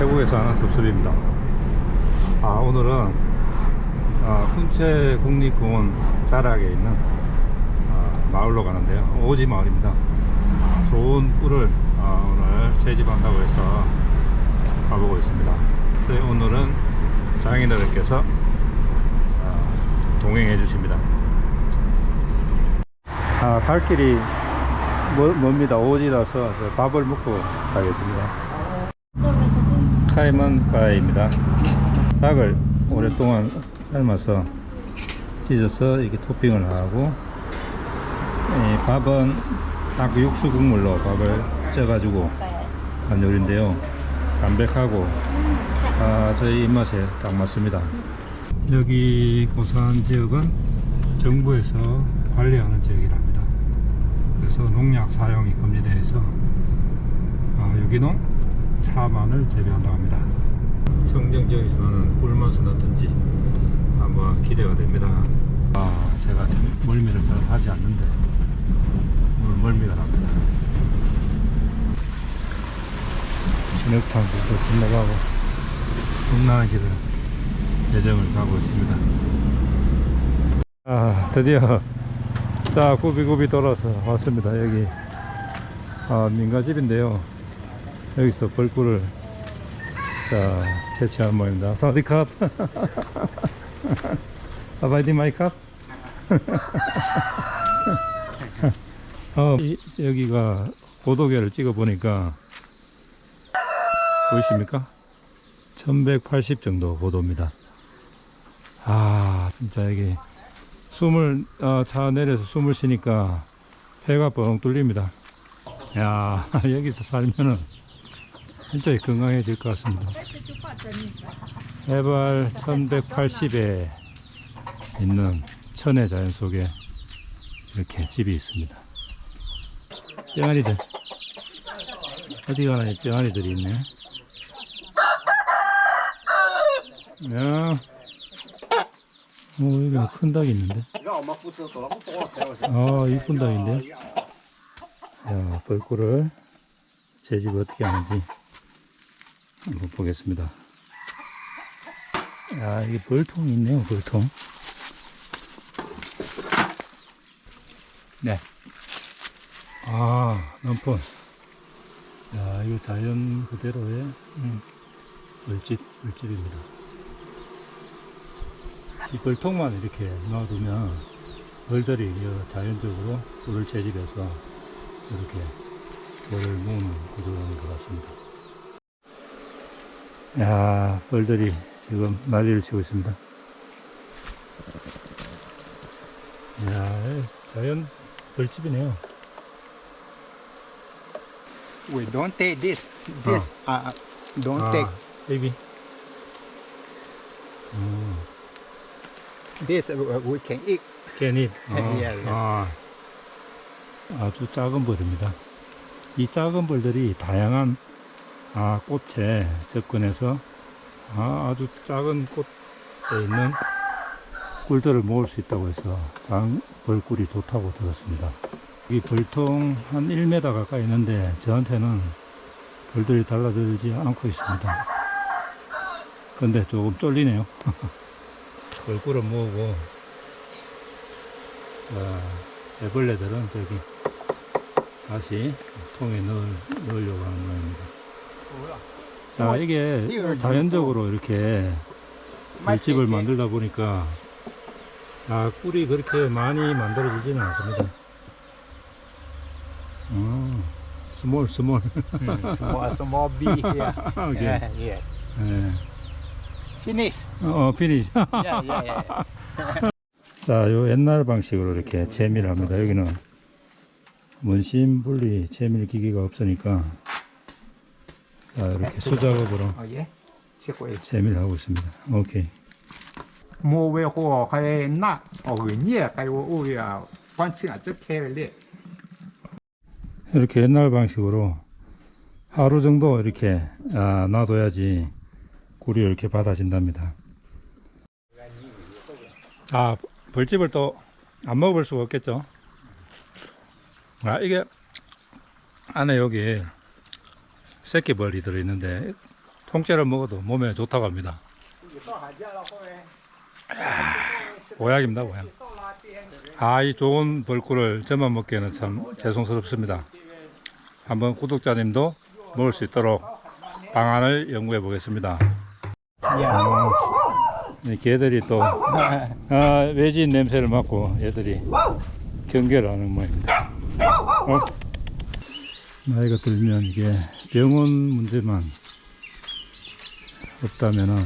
태국에서 하는 섭섭입니다. 아, 오늘은 아, 훈체 국립공원 자락에 있는 아, 마을로 가는데요. 오지 마을입니다. 좋은 꿀을 아, 오늘 채집한다고 해서 가보고 있습니다. 그래서 오늘은 장인어른께서 자, 동행해 주십니다. 아, 갈 길이 멀, 멉니다. 오지라서 저 밥을 먹고 가겠습니다. 카이만가입니다. 닭을 오랫동안 삶아서 찢어서 이렇게 토핑을 하고 이 밥은 닭 육수 국물로 밥을 쪄가지고 한 요리인데요. 담백하고 아, 저희 입맛에 딱 맞습니다. 여기 고산 지역은 정부에서 관리하는 지역이랍니다. 그래서 농약 사용이 금지되어 있어 아, 유기농 차만을 재배한다고 합니다. 청정 지역에서 나는 꿀맛은 어떤지 한번 기대가 됩니다. 아, 제가 참 멀미를 잘 하지 않는데 오늘 멀미가 납니다. 진흙탕도 건너가고 홈나는 길을 예정을 가고 있습니다. 아, 드디어 자 구비구비 돌아서 왔습니다. 여기 아, 민가집인데요. 여기서 벌꿀을 자 채취한 모입니다. 사디캅 사바이디 마이캅 어, 이- 여기가 고도계를 찍어 보니까 보이십니까? 1180 정도 고도입니다. 아 진짜 여기 숨을 어, 차 내려서 숨을 쉬니까 폐가 뻥 뚫립니다. 야 여기서 살면은 진짜 건강해질 것 같습니다. 해발 1180에 있는 천의 자연 속에 이렇게 집이 있습니다. 뿅아리들 어디 가나 이 뿅아리들이 있네. 야, 오 여기 큰 닭이 있는데. 아 이쁜 닭인데. 야 벌꿀을 제 집 어떻게 하는지 한번 보겠습니다. 야, 이게 벌통이 있네요, 벌통. 네. 아, 넘폰. 야, 이거 자연 그대로의 음, 벌집, 벌집입니다. 이 벌통만 이렇게 놔두면 벌들이 이 자연적으로 꿀을 채집해서 이렇게 벌을 모으는 구조인 것 같습니다. 야, 벌들이 지금 난리를 치고 있습니다. 야, 자연 벌집이네요. We don't take this. This uh, don't 아, take 베이비. 음, this. uh, We can eat. 깨닛. 예, 예. 아, 아주 작은 벌입니다. 이 작은 벌들이 다양한 아, 꽃에 접근해서 아, 아주 작은 꽃에 있는 꿀들을 모을 수 있다고 해서 장 벌꿀이 좋다고 들었습니다. 이 벌통 한 1m 가까이 있는데 저한테는 벌들이 달라들지 않고 있습니다. 근데 조금 쫄리네요. 벌꿀을 모으고 자, 애벌레들은 저기 다시 통에 넣을, 넣으려고 하는 모양입니다. 자, 이게 자연적으로 이렇게 벌집을 만들다 보니까 아, 꿀이 그렇게 많이 만들어지지는 않습니다. 음, 스몰, 스몰. Small, small bee here. 오케이. Yeah, yeah. 예. Finish. 어, 피니시. Yeah, yeah, yeah. 자, 요 옛날 방식으로 이렇게 채미를 합니다. 여기는 문심 분리 채밀 기기가 없으니까 자, 이렇게 수작업으로 Oh yeah. Check with. 채미를 하고 있습니다. 오케이. 이렇게 옛날 방식으로 하루 정도 이렇게 아, 놔둬야지 꿀이 이렇게 받아진답니다. 아, 벌집을 또 안 먹어볼 수가 없겠죠. 아, 이게 안에 여기 새끼벌이 들어있는데 통째로 먹어도 몸에 좋다고 합니다. 보약입니다, 보약. 아, 이 좋은 벌꿀을 저만 먹기에는 참 죄송스럽습니다. 한번 구독자님도 먹을 수 있도록 방안을 연구해 보겠습니다. 아, 이 개들이 또 아, 외진 냄새를 맡고 얘들이 경계를 하는 모양입니다. 어? 나이가 들면 이게 병원 문제만 없다면은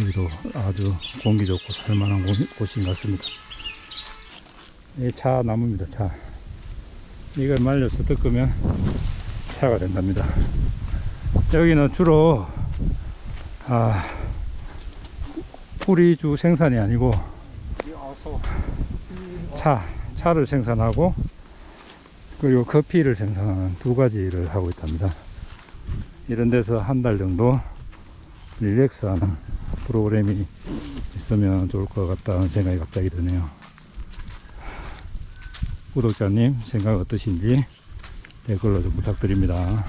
여기도 아주 공기 좋고 살만한 곳- 곳인 것 같습니다. 이차 나무입니다, 차. 이걸 말려서 뜯으면 차가 된답니다. 여기는 주로, 아, 뿌리주 생산이 아니고 차, 차를 생산하고 그리고 커피를 생산하는 두 가지를 하고 있답니다. 이런 데서 한 달 정도 릴렉스하는 프로그램이 있으면 좋을 것 같다는 생각이 갑자기 드네요. 구독자님 생각 어떠신지 댓글로 좀 부탁드립니다.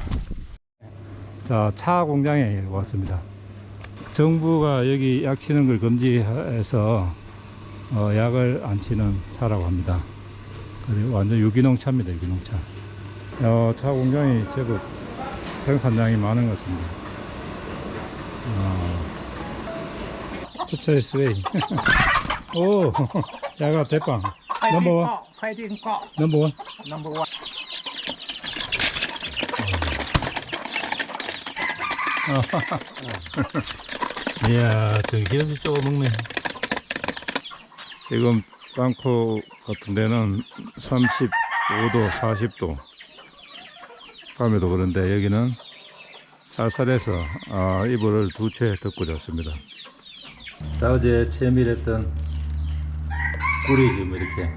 자, 차 공장에 왔습니다. 정부가 여기 약 치는 걸 금지해서 어, 약을 안 치는 차라고 합니다. 완전 유기농 차입니다. 유기농 차. 어, 차 공장이 제법 생산량이 많은 것 같습니다. 어, 투철 스웨이. 오, 야가 대빵. 넘버 원. 파이팅 꺼. 넘버 원. 넘버 원. 이야, 저기 기름지 쪼금 먹네. 지금 빵코 같은 데는 35도, 40도. 밤에도 그런데 여기는 쌀쌀해서 아, 이불을 두 채 덮고 잤습니다. 자, 어제 채밀했던 꿀이 지금 이렇게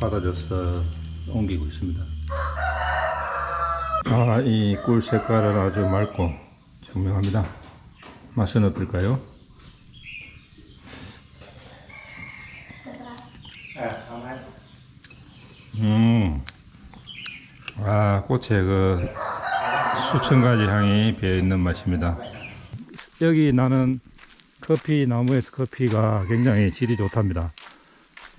받아져서 옮기고 있습니다. 아, 이 꿀 색깔은 아주 맑고 청명합니다. 맛은 어떨까요? 음, 아, 꽃에 그 수천 가지 향이 배어 있는 맛입니다. 여기 나는 커피 나무에서 커피가 굉장히 질이 좋답니다.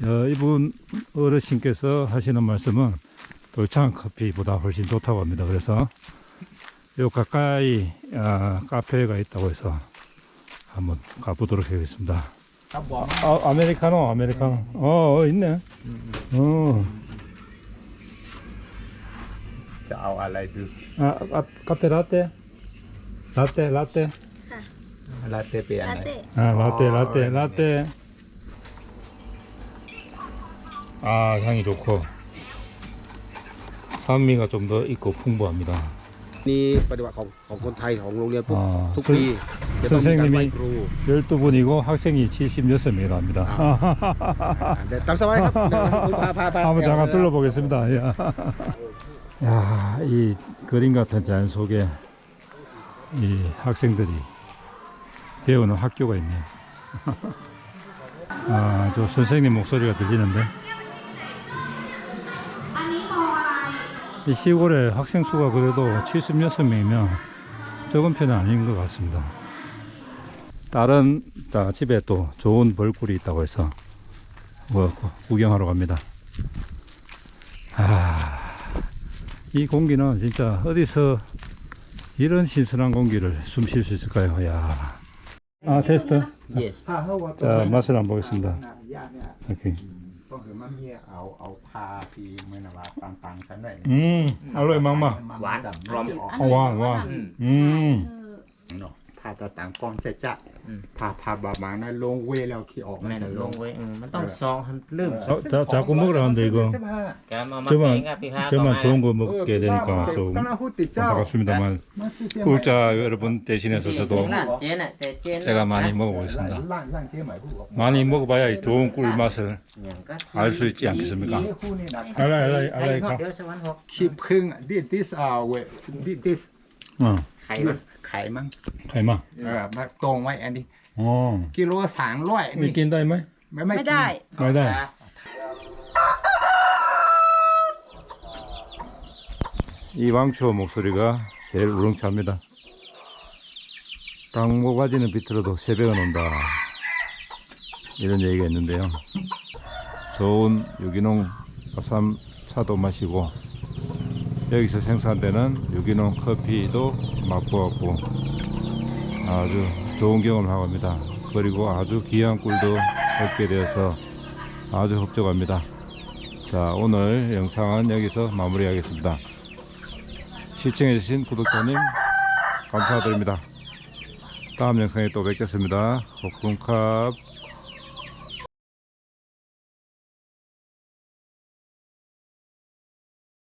어, 이분 어르신께서 하시는 말씀은 돌창 커피보다 훨씬 좋다고 합니다. 그래서 요 가까이 아, 카페가 있다고 해서 한번 가보도록 하겠습니다. ครับบอก 아, 아메리카노, 아메리카노. 어, 어 있네. 어, จะเอาอะไรดู 아, 아, 카페 라떼? 라떼, 라떼. ลาเต้เป็นอะไร 라떼. 아, 라떼, 어, 라떼, 네, 라떼. 아, 향이 좋고. 산미가 좀 더 있고 풍부합니다. นี่ปฏิบัติของของคนไทยของโรงเรียนปุ๊บ อ่า ทุกปี 선생님이 12분이고 학생이 76명이라 합니다. 아. 네, 한번 잠깐 둘러보겠습니다. 야. 야, 이 그림 같은 자연 속에 이 학생들이 배우는 학교가 있네요. 아, 저 선생님 목소리가 들리는데. 이 시골에 학생 수가 그래도 76명이면 적은 편은 아닌 것 같습니다. 다른 자, 집에 또 좋은 벌꿀이 있다고 해서 뭐 구- 구경하러 갑니다. 아, 이 공기는 진짜 어디서 이런 신선한 공기를 숨 쉴 수 있을까요? 야. 아, 테스트. yes ถ้าเขาว่า 자, 맛을 한번 보겠습니다. ยาเนี่ย 오케이. ก็คือมันมีเอาเอาพาทีเหมือนว่าต่างๆกันได้ 음, 알로에 막막. หวานพร้อม 어, 와, 와. 음. เนาะ พาต่างๆป้องจะจะพาพาบามานะลงเวแล้วที่ออก แม่น จะ ลงไว้เออมันต้องซองให้ลืม 어, 자, 자꾸 먹으라 하는데 이거 แกมามา 저만 เองอะพี่ครับ 저만 ต่อมา 좋은 거 먹게 되니까 좀 ก็น่าพูดติดเจ้า 안타깝습니다만 มาซื้อเตี้ย 구독자 여러분 대신해서 ที่ 저도 ร้านเจ๊น่ะแต่เจ๊น่ะ 제가 많이 ล่าง 먹어보겠습니다. ล่างเตี้ยหมายผู้บอก 많이 먹어봐야 이 좋은 꿀 맛을 อย่างก็ 알 수 있지 않겠습니까? นี่คู่นี่นะ 알라, 알라, ไอ้ 알라, เดี๋ยวสวรรค์หก ขี้พึ่ง this this uh way this 어, ไข่มัน ไข่มั้ง 가이마. เออมาตรงไว้อันนี้ 어, กิโลสามร้อยนี่ 이 낀다이 말? ไม่ไม่ ไม่ได้ 말다. 이 왕초 목소리가 제일 우렁차입니다. 강모가지는 비틀어도 새벽은 온다. 이런 얘기가 있는데요. 좋은 유기농 아삼 차도 마시고 여기서 생산되는 유기농 커피도 맛보았고 아주 좋은 경험을 하고 합니다. 그리고 아주 귀한 꿀도 얻게 되어서 아주 흡족합니다. 자 오늘 영상은 여기서 마무리하겠습니다. 시청해주신 구독자님 감사드립니다. 다음 영상에 또 뵙겠습니다. 코쿤캅